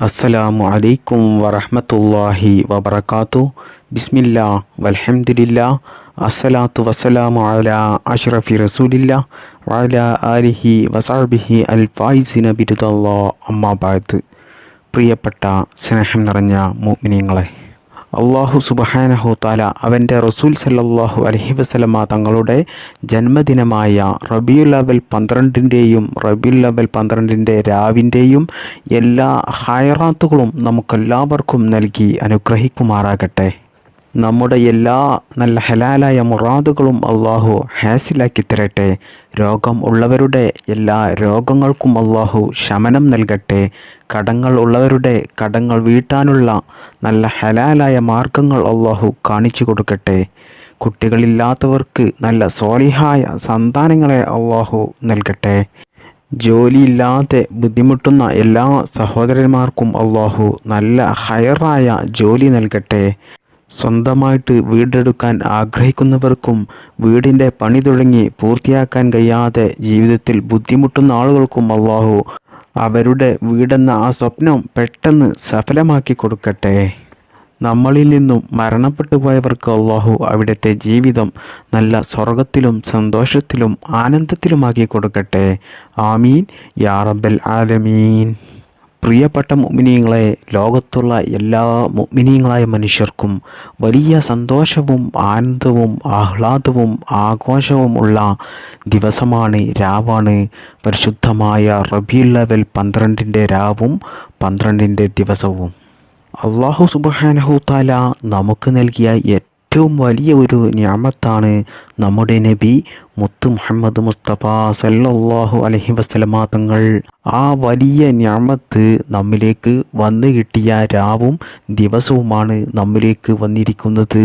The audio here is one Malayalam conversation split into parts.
അസ്സലാമു അലൈക്കും വറഹ്മത്തുള്ളാഹി വബറകാതു ബിസ്മില്ല വൽഹംദുലില്ലാ. അസ്സലാത്തു വസ്സലാമു അലാ അഷ്റഫി റസൂലില്ല വഅലാ ആലിഹി വസഹ്ബിഹി അൽ ഫായിസിന ബിരുദല്ലോ അമ്മാ ബഅദ് പ്രിയപ്പെട്ട സ്നേഹം നിറഞ്ഞ മുഅ്മിനീങ്ങളെ അള്ളാഹു സുബഹാനഹു താല അവന്റെ റസൂൽ സല്ലാഹു അലഹി വസ്ലമ തങ്ങളുടെ ജന്മദിനമായ റബിയുൽ അവൽ പന്ത്രണ്ടിന്റെയും റബിയുൽ അവൽ പന്ത്രണ്ടിന്റെ രാവിന്റെയും എല്ലാ ഹയറാത്തുകളും നമുക്കെല്ലാവർക്കും നൽകി അനുഗ്രഹിക്കുമാറാകട്ടെ. നമ്മുടെ എല്ലാ നല്ല ഹലാലായ മുറാദുകളും അള്ളാഹു ഹാസിലാക്കി തരട്ടെ. രോഗം ഉള്ളവരുടെ എല്ലാ രോഗങ്ങൾക്കും അള്ളാഹു ശമനം നൽകട്ടെ. കടങ്ങൾ ഉള്ളവരുടെ കടങ്ങൾ വീട്ടാനുള്ള നല്ല ഹലാലായ മാർഗങ്ങൾ അള്ളാഹു കാണിച്ചു കൊടുക്കട്ടെ. കുട്ടികളില്ലാത്തവർക്ക് നല്ല സോലിഹായ സന്താനങ്ങളെ അള്ളാഹു നൽകട്ടെ. ജോലിയില്ലാതെ ബുദ്ധിമുട്ടുന്ന എല്ലാ സഹോദരന്മാർക്കും അള്ളാഹു നല്ല ഹയറായ ജോലി നൽകട്ടെ. സ്വന്തമായിട്ട് വീടെടുക്കാൻ ആഗ്രഹിക്കുന്നവർക്കും വീടിന്റെ പണി തുടങ്ങി പൂർത്തിയാക്കാൻ കഴിയാതെ ജീവിതത്തിൽ ബുദ്ധിമുട്ടുന്ന ആളുകൾക്കും അള്ളാഹു അവരുടെ വീടെന്ന ആ സ്വപ്നം പെട്ടെന്ന് സഫലമാക്കി കൊടുക്കട്ടെ. നമ്മളിൽ നിന്നും മരണപ്പെട്ടു പോയവർക്ക് അള്ളാഹു അവിടുത്തെ ജീവിതം നല്ല സ്വർഗത്തിലും സന്തോഷത്തിലും ആനന്ദത്തിലുമാക്കി കൊടുക്കട്ടെ. ആമീൻ. യാ റബ്ബൽ ആലമീൻ. പ്രിയപ്പെട്ട മുഅ്മിനീങ്ങളെ ലോകത്തുള്ള എല്ലാ മുമിനീങ്ങളായ മനുഷ്യർക്കും വലിയ സന്തോഷവും ആനന്ദവും ആഹ്ലാദവും ആഘോഷവും ഉള്ള ദിവസമാണ് രാവാണ്. പരിശുദ്ധമായ റബിയുൽ ലെവൽ പന്ത്രണ്ടിന്റെ രാവും പന്ത്രണ്ടിന്റെ ദിവസവും. അള്ളാഹു സുബാനഹു താല നമുക്ക് നൽകിയ ഏറ്റവും വലിയ ഒരു ഞാമത്താണ് നമ്മുടെ നബി മുത്തു മുഹമ്മദ് മുസ്തഫ സല്ലാഹു അലഹി വസല്ലമ തങ്ങൾ. ആ വലിയ ഞാമത്ത് നമ്മിലേക്ക് വന്നു കിട്ടിയ രാവും ദിവസവുമാണ് നമ്മിലേക്ക് വന്നിരിക്കുന്നത്.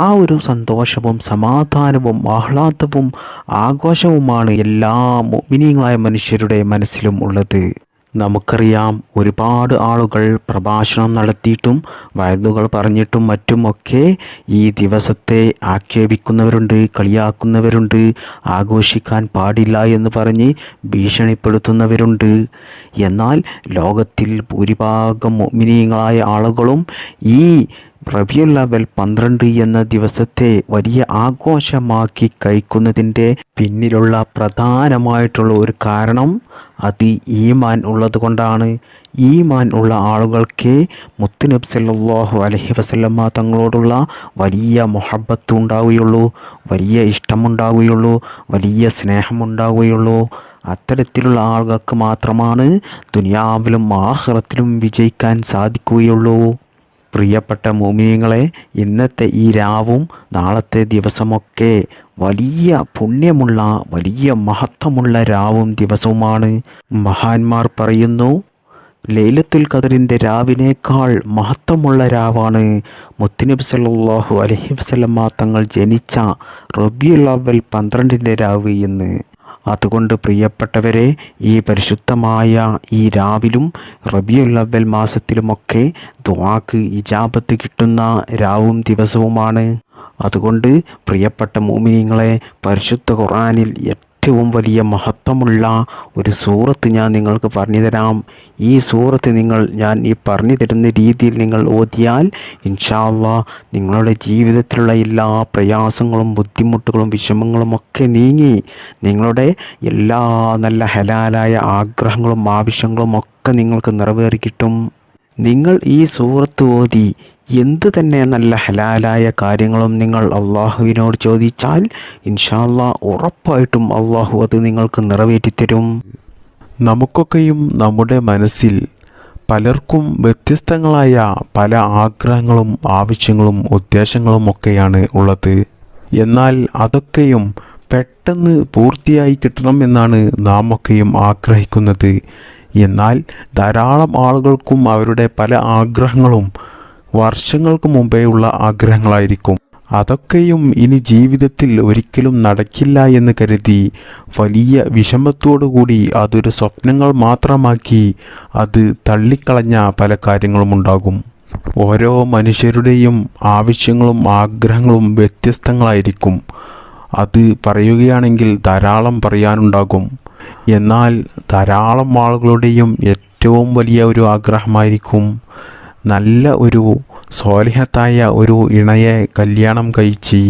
ആ ഒരു സന്തോഷവും സമാധാനവും ആഹ്ലാദവും ആഘോഷവുമാണ് എല്ലാ മിനിയങ്ങളായ മനുഷ്യരുടെ മനസ്സിലും ഉള്ളത്. നമുക്കറിയാം ഒരുപാട് ആളുകൾ പ്രഭാഷണം നടത്തിയിട്ടും വയതുകൾ പറഞ്ഞിട്ടും മറ്റുമൊക്കെ ഈ ദിവസത്തെ ആക്ഷേപിക്കുന്നവരുണ്ട് കളിയാക്കുന്നവരുണ്ട് ആഘോഷിക്കാൻ പാടില്ല എന്ന് പറഞ്ഞ് ഭീഷണിപ്പെടുത്തുന്നവരുണ്ട്. എന്നാൽ ലോകത്തിൽ ഭൂരിഭാഗം മിനിയങ്ങളായ ആളുകളും ഈ റബിയുൽ അവൽ പന്ത്രണ്ട് എന്ന ദിവസത്തെ വലിയ ആഘോഷമാക്കി കഴിക്കുന്നതിന്റെ പിന്നിലുള്ള പ്രധാനമായിട്ടുള്ള ഒരു കാരണം അത് ഈമാൻ ഉള്ളത് കൊണ്ടാണ്. ഈമാൻ ഉള്ള ആളുകൾക്ക് മുത്തുനബ് സല്ലാഹു അലഹി വസല്ലമ്മ തങ്ങളോടുള്ള വലിയ മൊഹബത്ത് ഉണ്ടാവുകയുള്ളൂ വലിയ ഇഷ്ടമുണ്ടാവുകയുള്ളൂ വലിയ സ്നേഹമുണ്ടാവുകയുള്ളൂ. അത്തരത്തിലുള്ള ആളുകൾക്ക് മാത്രമാണ് ദുനിയാവിലും ആഹ്റത്തിലും വിജയിക്കാൻ സാധിക്കുകയുള്ളൂ. പ്രിയപ്പെട്ട മോമിനിയങ്ങളെ ഇന്നത്തെ ഈ രാവും നാളത്തെ ദിവസമൊക്കെ വലിയ പുണ്യമുള്ള വലിയ മഹത്വമുള്ള രാവും ദിവസവുമാണ്. മഹാന്മാർ പറയുന്നു ലൈലത്തുൽ ഖദറിന്റെ രാവിനേക്കാൾ മഹത്വമുള്ള രാവാണ്. മുത്തുനബി സല്ലാഹു അലഹി വസ്ലമ്മ തങ്ങൾ ജനിച്ച റബിയുൽ അവൽ പന്ത്രണ്ടിന്റെ രാവ് എന്ന് അതുകൊണ്ട് പ്രിയപ്പെട്ടവരെ ഈ പരിശുദ്ധമായ ഈ രാവിലും റബിയുൽ അവൽ മാസത്തിലുമൊക്കെ ദ്വാക്ക് ഇജാബത്ത് കിട്ടുന്ന രാവും ദിവസവുമാണ്. അതുകൊണ്ട് പ്രിയപ്പെട്ട മോമിനിങ്ങളെ പരിശുദ്ധ ഖുർആനിൽ ഏറ്റവും വലിയ മഹത്വമുള്ള ഒരു സൂറത്ത് ഞാൻ നിങ്ങൾക്ക് പറഞ്ഞു തരാം. ഈ സൂറത്ത് നിങ്ങൾ ഞാൻ ഈ പറഞ്ഞു തരുന്ന രീതിയിൽ നിങ്ങൾ ഓതിയാൽ ഇൻഷാല്ല നിങ്ങളുടെ ജീവിതത്തിലുള്ള എല്ലാ പ്രയാസങ്ങളും ബുദ്ധിമുട്ടുകളും വിഷമങ്ങളും ഒക്കെ നീങ്ങി നിങ്ങളുടെ എല്ലാ നല്ല ഹലാലായ ആഗ്രഹങ്ങളും ആവശ്യങ്ങളും ഒക്കെ നിങ്ങൾക്ക് നിറവേറി കിട്ടും. നിങ്ങൾ ഈ സൂറത്ത് ഓതി എന്ത് തന്നെ നല്ല ഹലാലായ കാര്യങ്ങളും നിങ്ങൾ അള്ളാഹുവിനോട് ചോദിച്ചാൽ ഇൻഷാല്ല ഉറപ്പായിട്ടും അള്ളാഹു അത് നിങ്ങൾക്ക് നിറവേറ്റിത്തരും നമുക്കൊക്കെയും നമ്മുടെ മനസ്സിൽ പലർക്കും വ്യത്യസ്തങ്ങളായ പല ആഗ്രഹങ്ങളും ആവശ്യങ്ങളും ഉദ്ദേശങ്ങളും ഒക്കെയാണ് ഉള്ളത്. എന്നാൽ അതൊക്കെയും പെട്ടെന്ന് പൂർത്തിയായി കിട്ടണം എന്നാണ് നാം ഒക്കെയും ആഗ്രഹിക്കുന്നത്. എന്നാൽ ധാരാളം ആളുകൾക്കും അവരുടെ പല ആഗ്രഹങ്ങളും വർഷങ്ങൾക്ക് മുമ്പേ ഉള്ള ആഗ്രഹങ്ങളായിരിക്കും. അതൊക്കെയും ഇനി ജീവിതത്തിൽ ഒരിക്കലും നടക്കില്ല എന്ന് കരുതി വലിയ വിഷമത്തോടുകൂടി അതൊരു സ്വപ്നങ്ങൾ മാത്രമാക്കി അത് തള്ളിക്കളഞ്ഞ പല കാര്യങ്ങളും ഉണ്ടാകും. ഓരോ മനുഷ്യരുടെയും ആവശ്യങ്ങളും ആഗ്രഹങ്ങളും വ്യത്യസ്തങ്ങളായിരിക്കും. അത് പറയുകയാണെങ്കിൽ ധാരാളം പറയാനുണ്ടാകും. എന്നാൽ ധാരാളം ആളുകളുടെയും ഏറ്റവും വലിയ ഒരു ആഗ്രഹമായിരിക്കും നല്ല ഒരു സ്വാലിഹത്തായ ഒരു ഇണയെ കല്യാണം കഴിച്ച്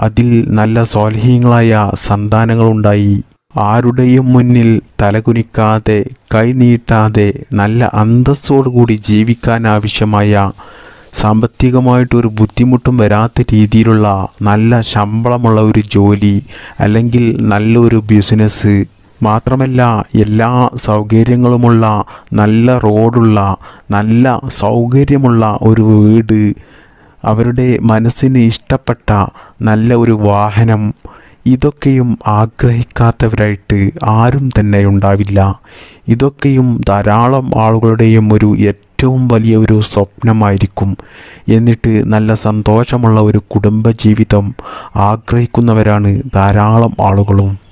അതിൽ നല്ല സ്വാലിഹ്യങ്ങളായ സന്താനങ്ങളുണ്ടായി. ആരുടെയും മുന്നിൽ തലകുനിക്കാതെ കൈനീട്ടാതെ നല്ല അന്തസ്സോടുകൂടി ജീവിക്കാൻ ആവശ്യമായ സാമ്പത്തികമായിട്ടൊരു ബുദ്ധിമുട്ടും വരാത്ത രീതിയിലുള്ള നല്ല ശമ്പളമുള്ള ഒരു ജോലി അല്ലെങ്കിൽ നല്ലൊരു ബിസിനസ് മാത്രമല്ല എല്ലാ സൗകര്യങ്ങളുമുള്ള നല്ല റോഡുള്ള നല്ല സൗകര്യമുള്ള ഒരു വീട് അവരുടെ മനസ്സിന് ഇഷ്ടപ്പെട്ട നല്ല ഒരു വാഹനം ഇതൊക്കെയും ആഗ്രഹിക്കാത്തവരായിട്ട് ആരും തന്നെ ഉണ്ടാവില്ല. ഇതൊക്കെയും ധാരാളം ആളുകളുടെയും ഒരു ഏറ്റവും വലിയ ഒരു സ്വപ്നമായിരിക്കും. എന്നിട്ട് നല്ല സന്തോഷമുള്ള ഒരു കുടുംബജീവിതം ആഗ്രഹിക്കുന്നവരാണ് ധാരാളം ആളുകളും.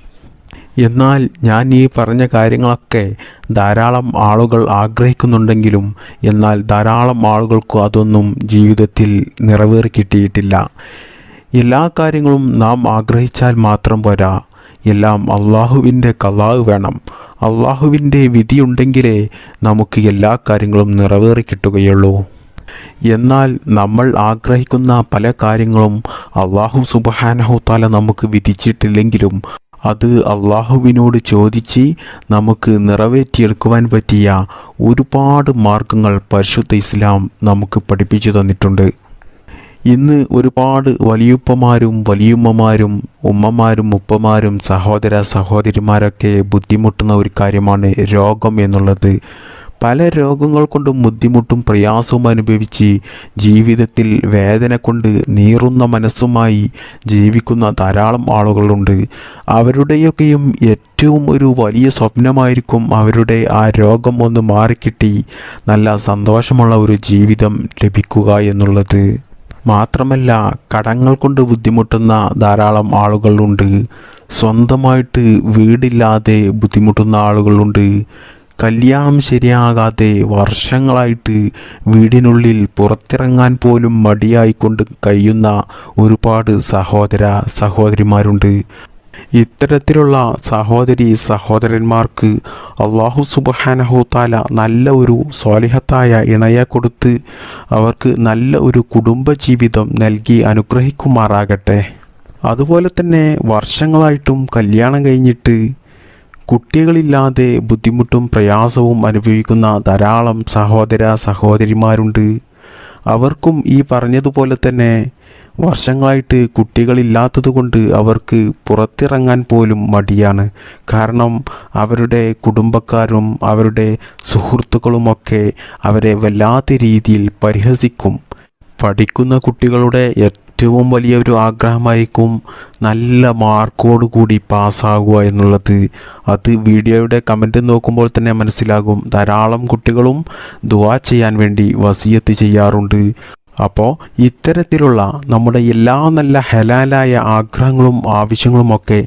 എന്നാൽ ഞാൻ ഈ പറഞ്ഞ കാര്യങ്ങളൊക്കെ ധാരാളം ആളുകൾ ആഗ്രഹിക്കുന്നുണ്ടെങ്കിലും എന്നാൽ ധാരാളം ആളുകൾക്ക് അതൊന്നും ജീവിതത്തിൽ നിറവേറി കിട്ടിയിട്ടില്ല. എല്ലാ കാര്യങ്ങളും നാം ആഗ്രഹിച്ചാൽ മാത്രം പോരാ. എല്ലാം അള്ളാഹുവിന്റെ കലാവ് വേണം. അള്ളാഹുവിന്റെ വിധിയുണ്ടെങ്കിലേ നമുക്ക് എല്ലാ കാര്യങ്ങളും നിറവേറി കിട്ടുകയുള്ളൂ. എന്നാൽ നമ്മൾ ആഗ്രഹിക്കുന്ന പല കാര്യങ്ങളും അള്ളാഹു സുബഹാനഹുത്താല നമുക്ക് വിധിച്ചിട്ടില്ലെങ്കിലും അത് അള്ളാഹുവിനോട് ചോദിച്ച് നമുക്ക് നിറവേറ്റിയെടുക്കുവാൻ പറ്റിയ ഒരുപാട് മാർഗങ്ങൾ പരിശുദ്ധ ഇസ്ലാം നമുക്ക് പഠിപ്പിച്ചു തന്നിട്ടുണ്ട്. ഇന്ന് ഒരുപാട് വലിയുപ്പമാരും വലിയുമ്മമാരും ഉമ്മമാരും ഉപ്പമാരും സഹോദര സഹോദരിമാരൊക്കെ ബുദ്ധിമുട്ടുന്ന ഒരു കാര്യമാണ് രോഗം എന്നുള്ളത്. പല രോഗങ്ങൾ കൊണ്ടും ബുദ്ധിമുട്ടും പ്രയാസവും അനുഭവിച്ച് ജീവിതത്തിൽ വേദന കൊണ്ട് നീറുന്ന മനസ്സുമായി ജീവിക്കുന്ന ധാരാളം ആളുകളുണ്ട്. അവരുടെയൊക്കെയും ഏറ്റവും ഒരു വലിയ സ്വപ്നമായിരിക്കും അവരുടെ ആ രോഗം ഒന്ന് മാറിക്കിട്ടി നല്ല സന്തോഷമുള്ള ഒരു ജീവിതം ലഭിക്കുക എന്നുള്ളത്. മാത്രമല്ല കടങ്ങൾ കൊണ്ട് ബുദ്ധിമുട്ടുന്ന ധാരാളം ആളുകളുണ്ട്. സ്വന്തമായിട്ട് വീടില്ലാതെ ബുദ്ധിമുട്ടുന്ന ആളുകളുണ്ട്. കല്യാണം ശരിയാകാതെ വർഷങ്ങളായിട്ട് വീടിനുള്ളിൽ പുറത്തിറങ്ങാൻ പോലും മടിയായിക്കൊണ്ട് കഴിയുന്ന ഒരുപാട് സഹോദര സഹോദരിമാരുണ്ട്. ഇത്തരത്തിലുള്ള സഹോദരി സഹോദരന്മാർക്ക് അള്ളാഹു സുബഹാനഹു താല നല്ല ഒരു സ്വാലിഹത്തായ ഇണയെ കൊടുത്ത് അവർക്ക് നല്ല ഒരു കുടുംബജീവിതം നൽകി അനുഗ്രഹിക്കുമാറാകട്ടെ. അതുപോലെ തന്നെ വർഷങ്ങളായിട്ടും കല്യാണം കഴിഞ്ഞിട്ട് കുട്ടികളില്ലാതെ ബുദ്ധിമുട്ടും പ്രയാസവും അനുഭവിക്കുന്ന ധാരാളം സഹോദര സഹോദരിമാരുണ്ട്. അവർക്കും ഈ പറഞ്ഞതുപോലെ തന്നെ വർഷങ്ങളായിട്ട് കുട്ടികളില്ലാത്തതുകൊണ്ട് അവർക്ക് പുറത്തിറങ്ങാൻ പോലും മടിയാണ്. കാരണം അവരുടെ കുടുംബക്കാരും അവരുടെ സുഹൃത്തുക്കളുമൊക്കെ അവരെ വല്ലാത്ത രീതിയിൽ പരിഹസിക്കും. പഠിക്കുന്ന കുട്ടികളുടെ ഏറ്റവും വലിയൊരു ആഗ്രഹമായിരിക്കും നല്ല മാർക്കോട് കൂടി പാസ്സാകുക എന്നുള്ളത്. അത് വീഡിയോയുടെ കമന്റ് നോക്കുമ്പോൾ തന്നെ മനസ്സിലാകും. ധാരാളം കുട്ടികളും ദുവാ ചെയ്യാൻ വേണ്ടി വസിയത്ത് ചെയ്യാറുണ്ട്. അപ്പോൾ ഇത്തരത്തിലുള്ള നമ്മുടെ എല്ലാ നല്ല ഹലാലായ ആഗ്രഹങ്ങളും ആവശ്യങ്ങളുമൊക്കെ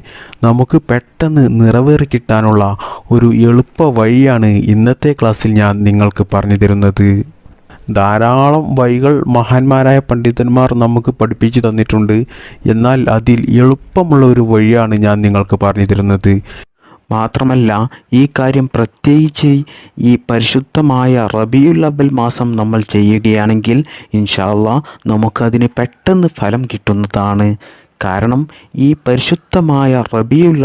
നമുക്ക് പെട്ടെന്ന് നിറവേറി കിട്ടാനുള്ള ഒരു എളുപ്പ വഴിയാണ് ഇന്നത്തെ ക്ലാസ്സിൽ ഞാൻ നിങ്ങൾക്ക് പറഞ്ഞു തരുന്നത്. ധാരാളം വൈകൾ മഹാന്മാരായ പണ്ഡിതന്മാർ നമുക്ക് പഠിപ്പിച്ചു തന്നിട്ടുണ്ട്. എന്നാൽ അതിൽ എളുപ്പമുള്ള ഒരു വഴിയാണ് ഞാൻ നിങ്ങൾക്ക് പറഞ്ഞു തരുന്നത്. മാത്രമല്ല ഈ കാര്യം പ്രത്യേകിച്ച് ഈ പരിശുദ്ധമായ റബിയുൽ അവൽ മാസം നമ്മൾ ചെയ്യുകയാണെങ്കിൽ ഇൻഷാല്ല നമുക്കതിന് പെട്ടെന്ന് ഫലം കിട്ടുന്നതാണ്. കാരണം ഈ പരിശുദ്ധമായ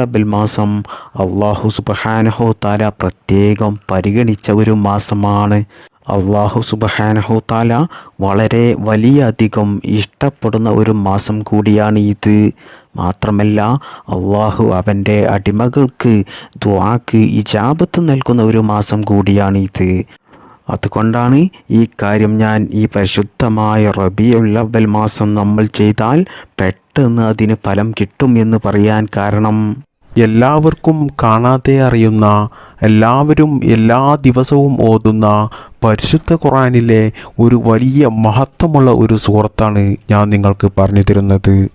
അബൽ മാസം അള്ളാഹു സുബഹാനഹോ താല പ്രത്യേകം പരിഗണിച്ച ഒരു മാസമാണ്. അള്ളാഹു സുബഹാനഹു താല വളരെ വലിയ അധികം ഇഷ്ടപ്പെടുന്ന ഒരു മാസം കൂടിയാണ് ഇത്. മാത്രമല്ല അള്ളാഹു അവന്റെ അടിമകൾക്ക് ദ്വാക്ക് ഇജാബത്ത് നൽകുന്ന ഒരു മാസം കൂടിയാണ് ഇത്. അതുകൊണ്ടാണ് ഈ കാര്യം ഞാൻ ഈ പരിശുദ്ധമായ റബിയുള്ള അവൽ മാസം നമ്മൾ ചെയ്താൽ പെട്ടെന്ന് അതിന് ഫലം കിട്ടും എന്ന് പറയാൻ കാരണം. എല്ലാവർക്കും കാണാതെ അറിയുന്ന എല്ലാവരും എല്ലാ ദിവസവും ഓതുന്ന പരിശുദ്ധ ഖുറാനിലെ ഒരു വലിയ മഹത്വമുള്ള ഒരു സുഹൃത്താണ് ഞാൻ നിങ്ങൾക്ക് പറഞ്ഞു തരുന്നത്.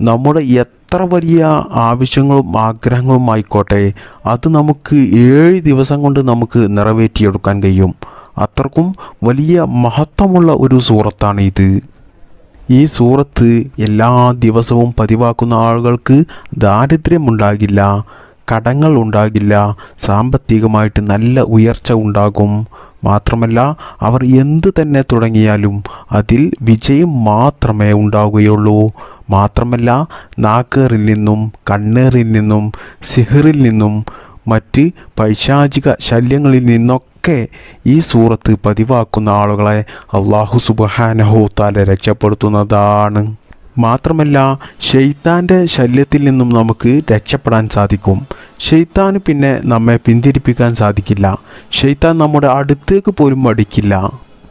നമ്മുടെ എത്ര വലിയ ആവശ്യങ്ങളും ആഗ്രഹങ്ങളും ആയിക്കോട്ടെ അത് നമുക്ക് ഏഴ് ദിവസം കൊണ്ട് നമുക്ക് നിറവേറ്റിയെടുക്കാൻ കഴിയും. അത്രക്കും വലിയ മഹത്വമുള്ള ഒരു സുഹൃത്താണ് ഇത്. ഈ സൂറത്ത് എല്ലാ ദിവസവും പതിവാക്കുന്ന ആളുകൾക്ക് ദാരിദ്ര്യമുണ്ടാകില്ല കടങ്ങൾ ഉണ്ടാകില്ല സാമ്പത്തികമായിട്ട് നല്ല ഉയർച്ച ഉണ്ടാകും. മാത്രമല്ല അവർ എന്ത് തന്നെ തുടങ്ങിയാലും അതിൽ വിജയം മാത്രമേ ഉണ്ടാവുകയുള്ളൂ മാത്രമല്ല നാക്കേറിൽ നിന്നും കണ്ണേറിൽ നിന്നും സിഹറിൽ നിന്നും മറ്റ് പൈശാചിക ശല്യങ്ങളിൽ നിന്നൊക്കെ ഈ സൂറത്ത് പതിവാക്കുന്ന ആളുകളെ അള്ളാഹു സുബഹാനഹോ താല രക്ഷപ്പെടുത്തുന്നതാണ്. മാത്രമല്ല ഷെയ്ത്താന്റെ ശല്യത്തിൽ നിന്നും നമുക്ക് രക്ഷപ്പെടാൻ സാധിക്കും. ഷെയ്ത്താന് പിന്നെ നമ്മെ പിന്തിരിപ്പിക്കാൻ സാധിക്കില്ല. ഷെയ്ത്താൻ നമ്മുടെ അടുത്തേക്ക് പോലും മടിക്കില്ല.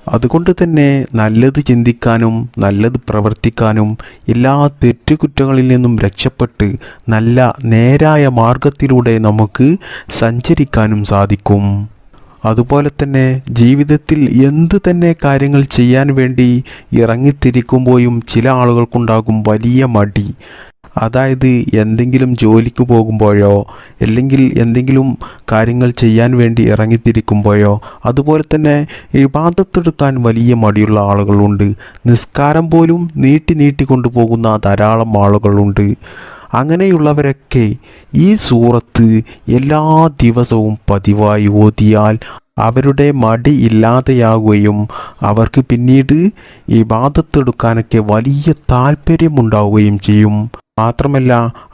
അതുകൊണ്ട് തന്നെ നല്ലത് ചിന്തിക്കാനും നല്ലത് പ്രവർത്തിക്കാനും എല്ലാ തെറ്റുകുറ്റങ്ങളിൽ നിന്നും രക്ഷപ്പെട്ട് നല്ല നേരായ മാർഗത്തിലൂടെ നമുക്ക് സഞ്ചരിക്കാനും സാധിക്കും. അതുപോലെ തന്നെ ജീവിതത്തിൽ എന്തു തന്നെ കാര്യങ്ങൾ ചെയ്യാൻ വേണ്ടി ഇറങ്ങിത്തിരിക്കുമ്പോഴും ചില ആളുകൾക്കുണ്ടാകും വലിയ മടി. അതായത് എന്തെങ്കിലും ജോലിക്ക് പോകുമ്പോഴോ അല്ലെങ്കിൽ എന്തെങ്കിലും കാര്യങ്ങൾ ചെയ്യാൻ വേണ്ടി ഇറങ്ങിത്തിരിക്കുമ്പോഴോ അതുപോലെ തന്നെ ഇബാദത്തെടുക്കാൻ വലിയ മടിയുള്ള ആളുകളുണ്ട്. നിസ്കാരം പോലും നീട്ടി നീട്ടി കൊണ്ടുപോകുന്ന ധാരാളം ആളുകളുണ്ട്. അങ്ങനെയുള്ളവരൊക്കെ ഈ സൂറത്ത് എല്ലാ ദിവസവും പതിവായി ഓതിയാൽ അവരുടെ മടി ഇല്ലാതെയാകുകയും അവർക്ക് പിന്നീട് ഈ വാദത്തെടുക്കാനൊക്കെ വലിയ താല്പര്യമുണ്ടാവുകയും ചെയ്യും. മാത്രമല്ല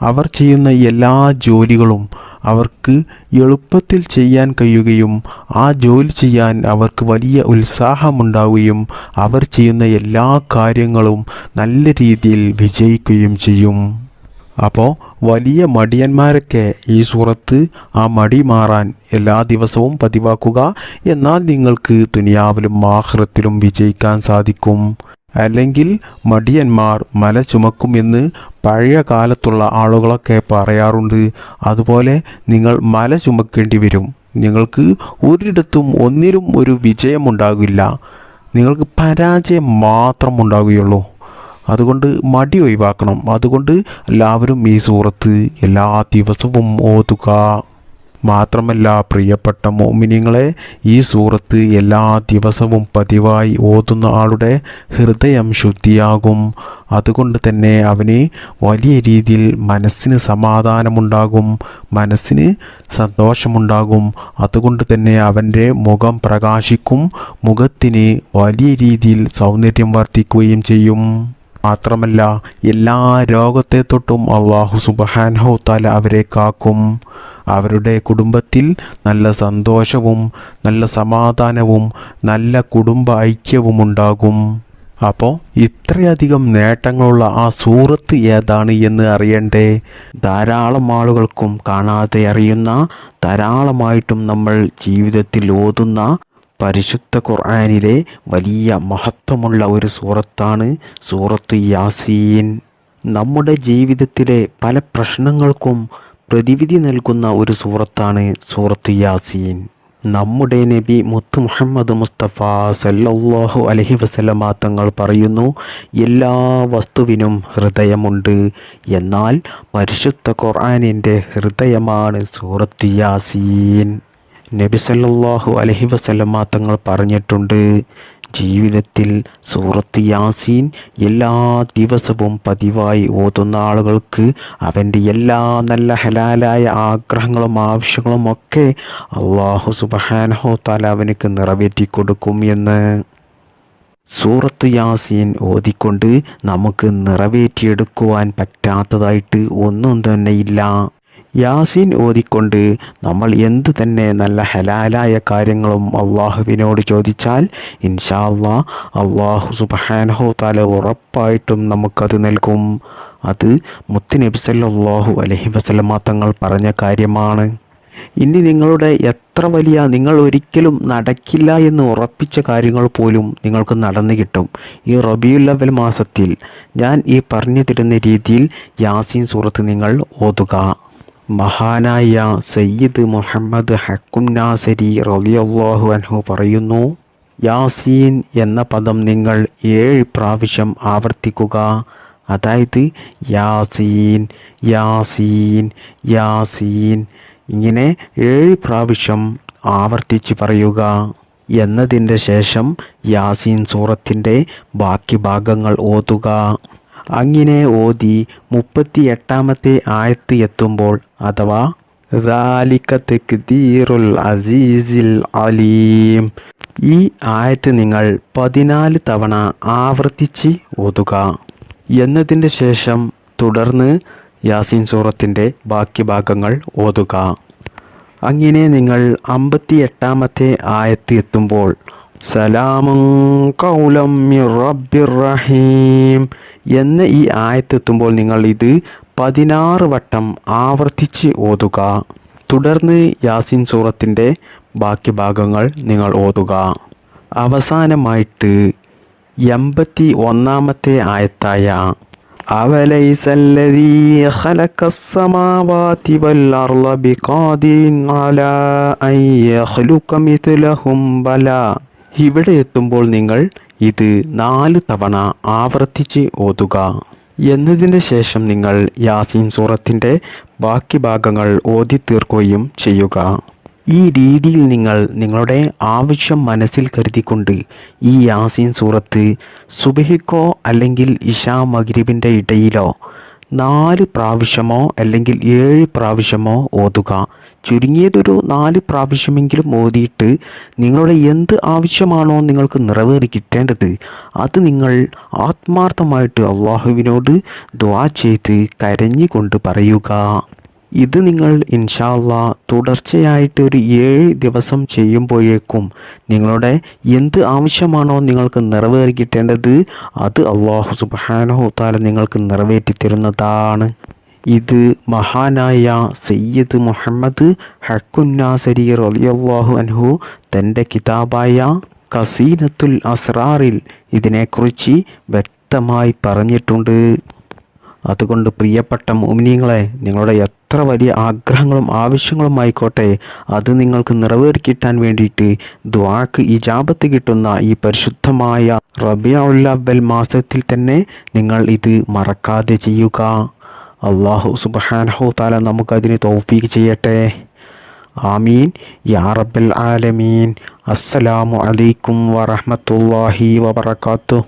അവർ ചെയ്യുന്ന എല്ലാ ജോലികളും അവർക്ക് എളുപ്പത്തിൽ ചെയ്യാൻ കഴിയുകയും ആ ജോലി ചെയ്യാൻ അവർക്ക് വലിയ ഉത്സാഹമുണ്ടാവുകയും അവർ ചെയ്യുന്ന എല്ലാ കാര്യങ്ങളും നല്ല രീതിയിൽ വിജയിക്കുകയും ചെയ്യും. അപ്പോൾ വലിയ മടിയന്മാരൊക്കെ ഈ സൂറത്ത് ആ മടി മാറാൻ എല്ലാ ദിവസവും പതിവാക്കുക എന്നാൽ നിങ്ങൾക്ക് തുനിയാവിലും ആഹ്റത്തിലും വിജയിക്കാൻ സാധിക്കും. അല്ലെങ്കിൽ മടിയന്മാർ മല ചുമക്കുമെന്ന് പഴയ കാലത്തുള്ള ആളുകളൊക്കെ പറയാറുണ്ട്. അതുപോലെ നിങ്ങൾ മല ചുമക്കേണ്ടി വരും. നിങ്ങൾക്ക് ഒരിടത്തും ഒന്നിലും ഒരു വിജയമുണ്ടാകില്ല. നിങ്ങൾക്ക് പരാജയം മാത്രം ഉണ്ടാകുകയുള്ളൂ. അതുകൊണ്ട് മടി ഒഴിവാക്കണം. അതുകൊണ്ട് എല്ലാവരും ഈ സൂറത്ത് എല്ലാ ദിവസവും ഓതുക. മാത്രമല്ല പ്രിയപ്പെട്ട മോമിനിങ്ങളെ ഈ സൂറത്ത് എല്ലാ ദിവസവും പതിവായി ഓതുന്ന ആളുടെ ഹൃദയം ശുദ്ധിയാകും. അതുകൊണ്ട് തന്നെ അവന് വലിയ രീതിയിൽ മനസ്സിന് സമാധാനമുണ്ടാകും മനസ്സിന് സന്തോഷമുണ്ടാകും. അതുകൊണ്ട് തന്നെ അവന്റെ മുഖം പ്രകാശിക്കും മുഖത്തിന് വലിയ രീതിയിൽ സൗന്ദര്യം വർദ്ധിക്കുകയും ചെയ്യും. മാത്രമല്ല എല്ലാ രോഗത്തെ തൊട്ടും അള്ളാഹു സുബഹാൻഹു താല അവരെ കാക്കും. അവരുടെ കുടുംബത്തിൽ നല്ല സന്തോഷവും നല്ല സമാധാനവും നല്ല കുടുംബ ഐക്യവും ഉണ്ടാകും. അപ്പോൾ ഇത്രയധികം നേട്ടങ്ങളുള്ള ആ സൂറത്ത് ഏതാണ് എന്ന് അറിയണ്ടേ? ധാരാളം ആളുകൾക്കും കാണാതെ അറിയുന്ന ധാരാളമായിട്ടും നമ്മൾ ജീവിതത്തിൽ ഓതുന്ന പരിശുദ്ധ ഖുർആാനിലെ വലിയ മഹത്വമുള്ള ഒരു സൂറത്താണ് സൂറത്ത് യാസീൻ. നമ്മുടെ ജീവിതത്തിലെ പല പ്രശ്നങ്ങൾക്കും പ്രതിവിധി നൽകുന്ന ഒരു സൂറത്താണ് സൂറത്ത് യാസീൻ. നമ്മുടെ നബി മുത്ത് മുഹമ്മദ് മുസ്തഫ സല്ലല്ലാഹു അലഹി വസല്ലമ തങ്ങൾ പറയുന്നു എല്ലാ വസ്തുവിനും ഹൃദയമുണ്ട്. എന്നാൽ പരിശുദ്ധ ഖുർആാനിന്റെ ഹൃദയമാണ് സൂറത്ത് യാസീൻ. നബി അലഹി അലൈഹി വസല്ലമ തങ്ങൾ പറഞ്ഞിട്ടുണ്ട്. ജീവിതത്തിൽ സൂറത്ത് യാസീൻ എല്ലാ ദിവസവും പതിവായി ഓതുന്ന ആളുകൾക്ക് അവന്റെ എല്ലാ നല്ല ഹലാലായ ആഗ്രഹങ്ങളും ആവശ്യങ്ങളും ഒക്കെ അള്ളാഹു സുബഹാനഹോ താല അവനക്ക് നിറവേറ്റി കൊടുക്കും എന്ന്. സൂറത്ത് യാസീൻ ഓതിക്കൊണ്ട് നമുക്ക് നിറവേറ്റിയെടുക്കുവാൻ പറ്റാത്തതായിട്ട് ഒന്നും തന്നെ ഇല്ല. യാസീൻ ഓതിക്കൊണ്ട് നമ്മൾ എന്ത് തന്നെ നല്ല ഹലാലായ കാര്യങ്ങളും അള്ളാഹുവിനോട് ചോദിച്ചാൽ ഇൻഷാ അള്ളാ അള്ളാഹു സുബഹാനഹു താല ഉറപ്പായിട്ടും നമുക്കത് നൽകും. അത് മുത്തുനബി സല്ലല്ലാഹു അലഹി വസല്ലമ തങ്ങൾ പറഞ്ഞ കാര്യമാണ്. ഇനി നിങ്ങളുടെ എത്ര വലിയ നിങ്ങൾ ഒരിക്കലും നടക്കില്ല എന്ന് ഉറപ്പിച്ച കാര്യങ്ങൾ പോലും നിങ്ങൾക്ക് നടന്നു കിട്ടും. ഈ റബിയുല്ലവൽ ലവൽ മാസത്തിൽ ഞാൻ ഈ പറഞ്ഞു തരുന്ന രീതിയിൽ യാസീൻ സൂറത്ത് നിങ്ങൾ ഓതുക. മഹാനായ സയ്യിദ് മുഹമ്മദ് ഹക്കും നാസരി റളിയല്ലാഹു അൻഹു പറയുന്നു യാസീൻ എന്ന പദം നിങ്ങൾ ഏഴ് പ്രാവശ്യം ആവർത്തിക്കുക. അതായത് യാസീൻ യാസീൻ യാസീൻ ഇങ്ങനെ ഏഴ് പ്രാവശ്യം ആവർത്തിച്ച് പറയുക. എന്നതിന്റെ ശേഷം യാസീൻ സൂറത്തിന്റെ ബാക്കി ഭാഗങ്ങൾ ഓതുക. അങ്ങിനെ ഓതി മുപ്പത്തിയെട്ടാമത്തെ ആയത്ത് എത്തുമ്പോൾ അഥവാ റാലിക്ക അസീസിൽ അലീം. ഈ ആയത്ത് നിങ്ങൾ പതിനാല് തവണ ആവർത്തിച്ച് ഒതുക എന്നതിന്റെ ശേഷം തുടർന്ന് യാസീൻ സൂറത്തിന്റെ ബാക്കി ഭാഗങ്ങൾ ഓതുക. അങ്ങനെ നിങ്ങൾ അമ്പത്തി എട്ടാമത്തെ ആയത്ത് എത്തുമ്പോൾ സലാമും കൗലം റഹീം. എന്ന ഈ ആയത്തെത്തുമ്പോൾ നിങ്ങൾ ഇത് പതിനാറ് വട്ടം ആവർത്തിച്ച് ഓതുക. തുടർന്ന് യാസിൻ സൂറത്തിന്റെ ബാക്കി ഭാഗങ്ങൾ നിങ്ങൾ ഓതുക. അവസാനമായിട്ട് എൺപത്തി ഒന്നാമത്തെ ആയത്തായ അവലൈസല്ലദീ ഖലഖസ്സമാവാതി വൽ അർള ബിഖാദിൻ അലാ ഇവിടെ എത്തുമ്പോൾ നിങ്ങൾ ഇത് നാല് തവണ ആവർത്തിച്ച് ഓതുക. എന്നതിന് ശേഷം നിങ്ങൾ യാസീൻ സൂറത്തിന്റെ ബാക്കി ഭാഗങ്ങൾ ഓതി തീർക്കുകയും ചെയ്യുക. ഈ രീതിയിൽ നിങ്ങൾ നിങ്ങളുടെ ആവശ്യം മനസ്സിൽ കരുതിക്കൊണ്ട് ഈ യാസീൻ സൂറത്ത് സുബഹിക്കോ അല്ലെങ്കിൽ ഇഷാ മഗ്രിബിന്റെ ഇടയിലോ നാല് പ്രാവശ്യമോ അല്ലെങ്കിൽ ഏഴ് പ്രാവശ്യമോ ഓതുക. ചുരുങ്ങിയതൊരു നാല് പ്രാവശ്യമെങ്കിലും ഓതിയിട്ട് നിങ്ങളുടെ എന്ത് ആവശ്യമാണോ നിങ്ങൾക്ക് നിറവേറി കിട്ടേണ്ടത് അത് നിങ്ങൾ ആത്മാർത്ഥമായിട്ട് അള്ളാഹുവിനോട് ദ്വാ ചെയ്ത് കരഞ്ഞുകൊണ്ട് പറയുക. ഇത് നിങ്ങൾ ഇൻഷാല്ല തുടർച്ചയായിട്ട് ഒരു ഏഴ് ദിവസം ചെയ്യുമ്പോഴേക്കും നിങ്ങളുടെ എന്ത് ആവശ്യമാണോ നിങ്ങൾക്ക് നിറവേറി കിട്ടേണ്ടത് അത് അള്ളാഹു സുബാനഹുത്താല നിങ്ങൾക്ക് നിറവേറ്റി തരുന്നതാണ് ഇത് മഹാനായ സയ്യിദ് മുഹമ്മദ് ഹക്കുന്നാസരി റലിയല്ലാഹു അൻഹു തന്റെ കിതാബായ കസീനത്തുൽ അസ്രാറിൽ ഇതിനെക്കുറിച്ച് വ്യക്തമായി പറഞ്ഞിട്ടുണ്ട്. അതുകൊണ്ട് പ്രിയപ്പെട്ട മോമിനിയങ്ങളെ നിങ്ങളുടെ എത്ര വലിയ ആഗ്രഹങ്ങളും ആവശ്യങ്ങളും ആയിക്കോട്ടെ അത് നിങ്ങൾക്ക് നിറവേറി കിട്ടാൻ വേണ്ടിയിട്ട് ദ്വാക്ക് ഇജാബത്ത് കിട്ടുന്ന ഈ പരിശുദ്ധമായ റബിയ റബിയുല്ലവൽ മാസത്തിൽ തന്നെ നിങ്ങൾ ഇത് മറക്കാതെ ചെയ്യുക. അള്ളാഹു സുബാനഹു താല നമുക്കതിന് തൗഫീക്ക് ചെയ്യട്ടെ. ആമീൻ. യാ റബ്ബൽ ആലമീൻ. അസ്സലാമു അലൈക്കും വറഹ്മത്തുള്ളാഹി വബറകാതുഹു.